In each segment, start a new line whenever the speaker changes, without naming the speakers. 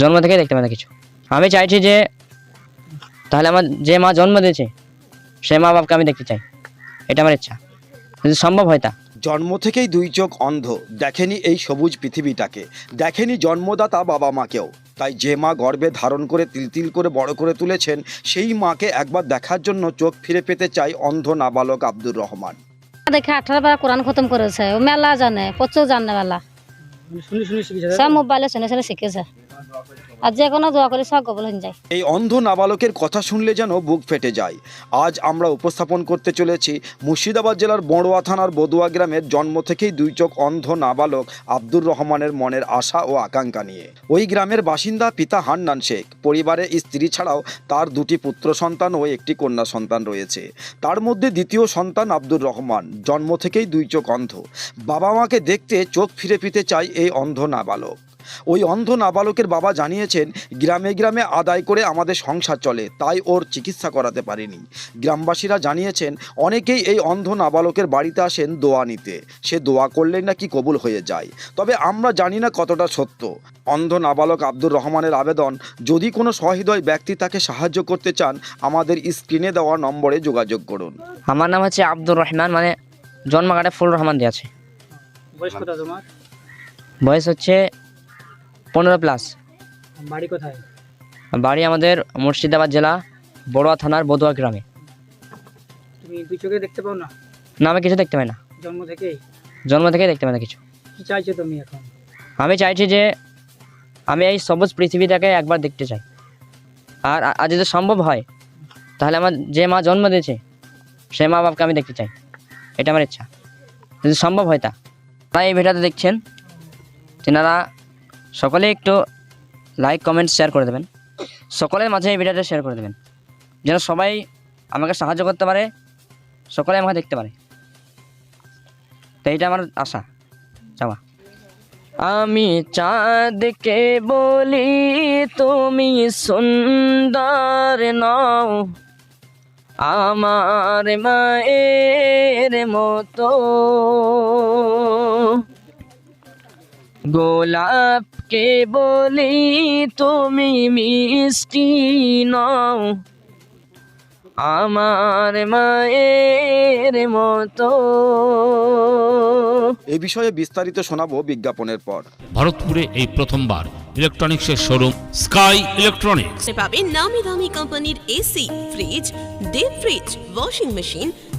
জন্ম থেকে দেখতে পাই না কিছু। আমি চাইছি যে তাহলে আমার যে মা জন্ম দিয়েছে সে মা বাবাকে আমি দেখতে চাই। এটা আমার ইচ্ছা। যদি সম্ভব হয় তা।
জন্ম থেকেই দুই চোখ অন্ধ। দেখেনি এই সবুজ পৃথিবীটাকে। দেখেনি জন্মদাতা বাবা মাকেও। তাই যে মা গর্ভে ধারণ করে তিল তিল করে বড় করে তুলেছেন সেই মাকে একবার দেখার জন্য চোখ ফিরে পেতে চাই অন্ধ নাবালক আব্দুর রহমান।
দেখে আঠারো বার কোরআন খতম করেছে। ও মেলা জানে প্রচুর জানে মেলা।
শুনি শুনি
সব মোবাইলে শুনে শুনে শিখেছে। আর যে কোনো দোয়া করে সব কবল হয়ে যায়।
এই অন্ধ নাবালকের কথা শুনলে যেন বুক ফেটে যায়। আজ আমরা উপস্থাপন করতে চলেছি মুর্শিদাবাদ জেলার বড়ুয়া থানার বদুয়া গ্রামের জন্ম থেকেই দুই চোখ অন্ধ নাবালক আব্দুর রহমানের মনের আশা ও আকাঙ্ক্ষা নিয়ে। ওই গ্রামের বাসিন্দা পিতা হান্নান শেখ। পরিবারে স্ত্রী ছাড়াও তার দুটি পুত্র সন্তান ও একটি কন্যা সন্তান রয়েছে। তার মধ্যে দ্বিতীয় সন্তান আব্দুর রহমান। জন্ম থেকেই দুই চোখ অন্ধ। বাবা মাকে দেখতে চোখ ফিরে পেতে চায় এই অন্ধ নাবালক। ওই অন্ধ নাবালকের বাবা জানিয়েছেন গ্রামে গ্রামে আদায় করে আমাদের সংসার চলে তাই ওর চিকিৎসা করাতে পারিনি। গ্রামবাসীরা জানিয়েছেন অনেকেই এই অন্ধ নাবালকের বাড়িতে আসেন দোয়া নিতে। সে দোয়া করলেই নাকি কবুল হয়ে যায়। তবে আমরা জানি না কতটা সত্য। অন্ধ নাবালক আব্দুর রহমানের আবেদন যদি কোনো সহৃদয় ব্যক্তি তাকে সাহায্য করতে চান আমাদের স্ক্রিনে দেওয়া নম্বরে যোগাযোগ করুন।
আমার নাম হচ্ছে আব্দুর রহমান মানে জন্মকাটে ফুল রহমান দিয়ে আছে।
বয়স কোথায় তোমার?
বয়স হচ্ছে পনেরো প্লাস
বাড়ি কোথায়?
বাড়ি আমাদের মুর্শিদাবাদ জেলা বড়ুয়া থানার বদুয়া গ্রামে।
তুমি দুই চোখে দেখতে পাও না?
না আমি কিছু দেখতে পাই না।
জন্ম থেকেই?
জন্ম থেকে দেখতে পাই না কিছু।
কি চাইছো তুমি এখন?
আমি চাইছি যে আমি এই সবুজ পৃথিবীটাকে একবার দেখতে চাই। আর আর যদি সম্ভব হয় তাহলে আমার যে মা জন্ম দিয়েছে সে মা বাবাকে আমি দেখতে চাই। এটা আমার ইচ্ছা। যদি সম্ভব হয় তা। তাই এই ভিডিওতে দেখছেন। তেনারা সকলে একটু লাইক কমেন্ট শেয়ার করে দেবেন। সকলের মাঝে এই ভিডিওটা শেয়ার করে দেবেন। যেন সবাই আমাকে সাহায্য করতে পারে, সকলে আমাকে দেখতে পারে। তো এইটা আমার আশা। চাওয়া আমি চাঁদকে বলি, তুমি সুন্দর নও। আমার মায়ের মতো। গোলাপকে বলি তুমি মিষ্টি নও। আমার মায়ের মতো।
এ বিষয়ে বিস্তারিত শোনাবো বিজ্ঞাপনের পর।
ভারতপুরে এই প্রথমবার ইলেকট্রনিক্সের শোরুম স্কাই ইলেকট্রনিক্স।
পাবেন নামি দামি কোম্পানির AC fridge deep fridge washing machine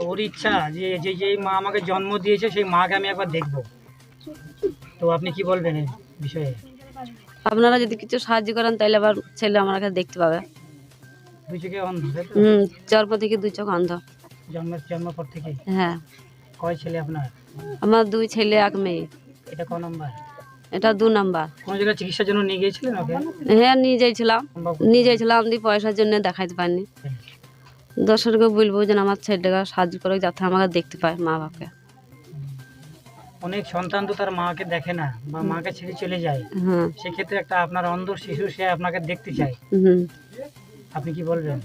ওর ইচ্ছা যে যে যেই মা আমাকে জন্ম দিয়েছে সেই মাকে আমি একবার দেখব। তো আপনি কি বলবেন এই বিষয়ে?
আপনারা যদি কিছু সাহায্য করেন তাহলে আবার ছেলে আমার কাছে দেখতে পাবে।
দুই চোখে অন্ধ তাই তো?
হুম জন্ম থেকে দুই চোখ অন্ধ।
জন্মের জন্ম পর থেকে?
হ্যাঁ।
কয় ছেলে আপনার?
আমার দুই ছেলে এক মেয়ে।
এটা ক নম্বর?
এটা দু নাম্বার।
কোনো জায়গায় চিকিৎসার জন্য নিয়ে গিয়েছিলেন ওকে?
হ্যাঁ নিয়ে যাইছিলাম। নিয়ে যাইছিলাম দিয়ে পয়সার জন্য দেখাইতে পারিনি। দর্শককে বলব যে আমার ছেলেটাকে সাহায্য করে যাতে আমাকে দেখতে পায় মা বাবাকে
অনেক সন্তান তো তার মাকে দেখে না বা মাকে ছেড়ে চলে যায়।
হ্যাঁ।
সেক্ষেত্রে একটা আপনার অন্ধ শিশু সে আপনাকে দেখতে চায়।
হুম।
আপনি কি বলবেন?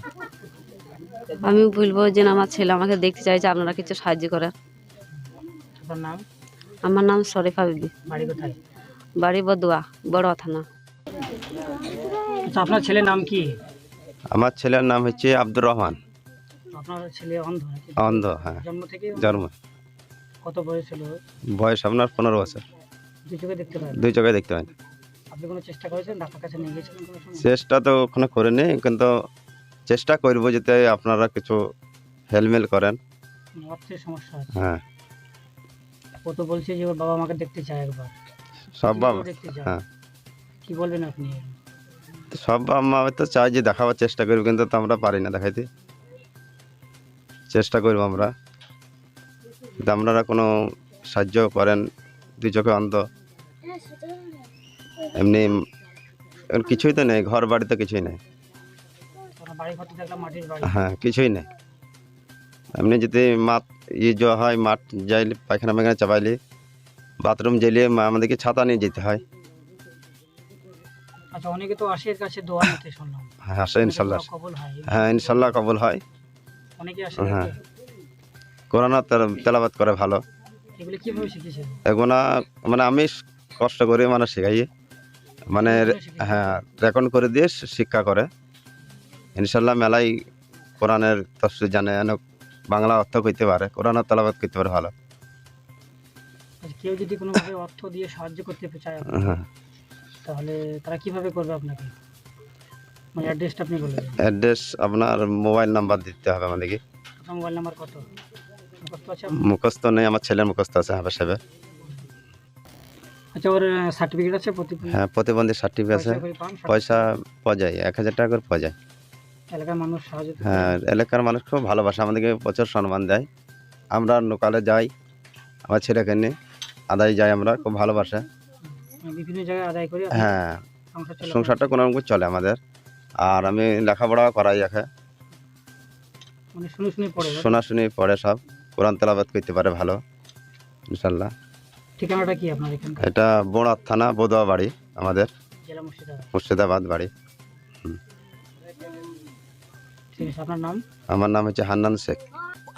আমি বলব যে আমার ছেলে আমাকে দেখতে চাইছে আপনারা কিছু সাহায্য করেন।
আপনার নাম?
আমার নাম শরীফা বিবি।
বাড়ি কোথায়?
বাড়ি বদুয়া বড় থানা।
আপনার ছেলের নাম কি?
আমার ছেলের নাম হচ্ছে আব্দুর রহমান।
আপনার ছেলে অন্ধ নাকি?
অন্ধ হ্যাঁ।
জন্ম থেকে
জন্ম।
কত বয়স ছিল
বয়স আপনার পনেরো বছর।
দুই চোখে দেখতে পারেন
দুই চোখে দেখতে পান।
আপনি কোনো চেষ্টা করেছেন? ডাক্তার কাছে নিয়ে গেছিলেন কোনো সময়?
চেষ্টা তো ওখানে করিনি কিন্তু চেষ্টা করব যাতে আপনারা কিছু হেলমেল করেন।
অর্থের সমস্যা আছে।
হ্যাঁ।
ও তো বলছে যে ওর বাবা দেখতে চায় একবার।
সব বাবা
দেখতে চায়?
হ্যাঁ।
কি বলবেন আপনি?
সব বাবা মা তো চাই যে দেখাবার চেষ্টা করব কিন্তু তো আমরা পারি না দেখাইতে। চেষ্টা করব আমরা। কিন্তু আপনারা কোনো সাহায্য করেন দুই চোখে অন্ধ। এমনি এখন কিছুই তো নেই ঘর বাড়িতে কিছুই নেই। হ্যাঁ কিছুই নেই। এমনি যদি মাঠ ই যা হয় মাঠ যাইলে পায়খানা পায়খানা চাপাইলে বাথরুম মা- আমাদেরকে ছাতা নিয়ে যেতে হয়।
আচ্ছা অনেকে তো আসে কাছে দোয়া নিতে শুনলাম।
হ্যাঁ আসে ইনশাল্লাহ।
হ্যাঁ
ইনশাল্লাহ কবুল হয়।
অনেকে আসে
হ্যাঁ। কোরআন করে ভালো।
এগুলো কীভাবে শিখেছেন?
এগুলা মানে আমি কষ্ট করে মানে শেখাই মানে হ্যাঁ রেকর্ড করে দিয়ে শিক্ষা করে। ইনশাল্লাহ মেলাই কোরআনের তফসিল জানে বাংলা অর্থ করতে পারে কোরআনের তেলাবাত করতে পারে ভালো।
আচ্ছা, কেউ যদি কোনোভাবে অর্থ দিয়ে সাহায্য করতে চায়
হ্যাঁ।
তাহলে তারা কীভাবে করবে আপনাকে? মানে অ্যাড্রেসটা আপনি বলে দেবেন
অ্যাড্রেস আপনার মোবাইল নাম্বার দিতে হবে আমাদেরকে।
আপনার মোবাইল নাম্বার কত? মুখস্থ আছে আপনার?
মুখস্থ নেই আমার ছেলের মুখস্থ আছে হাফে সাহেবে
আচ্ছা ওর সার্টিফিকেট আছে প্রতি
হ্যাঁ প্রতিবন্ধী সার্টিফিকেট আছে।
পয়সা করে পান?
পয়সা পাওয়া যায় এক হাজার টাকা করে পাওয়া যায়।
এলাকার মানুষ সাহায্য করে।
হ্যাঁ এলাকার মানুষ খুব ভালোবাসে আমাদেরকে প্রচুর সম্মান দেয়। আমরা লোকালে যাই আমার ছেলেকে নিয়ে আদায় যাই আমরা খুব ভালোবাসে।
মানে বিভিন্ন জায়গায় আদায় করে আপনি
হ্যাঁ
সংসার।
সংসারটা কোনো রকম চলে আমাদের। আর আমি লেখাপড়া করাই একে।
শোনা শুনে পড়ে
শোনাশুনি পড়ে সব। কোরআন তেলাবাদ করতে পারে ভালো ইনশাল্লাহ
ঠিকানাটা কি আপনার এখানকার?
এটা বোড়ার থানা বোদোয়া বাড়ি আমাদের।
জেলা মুর্শিদাবাদ।
মুর্শিদাবাদ বাড়ি।
ঠিক আছে আপনার নাম?
আমার নাম হচ্ছে হান্নান শেখ।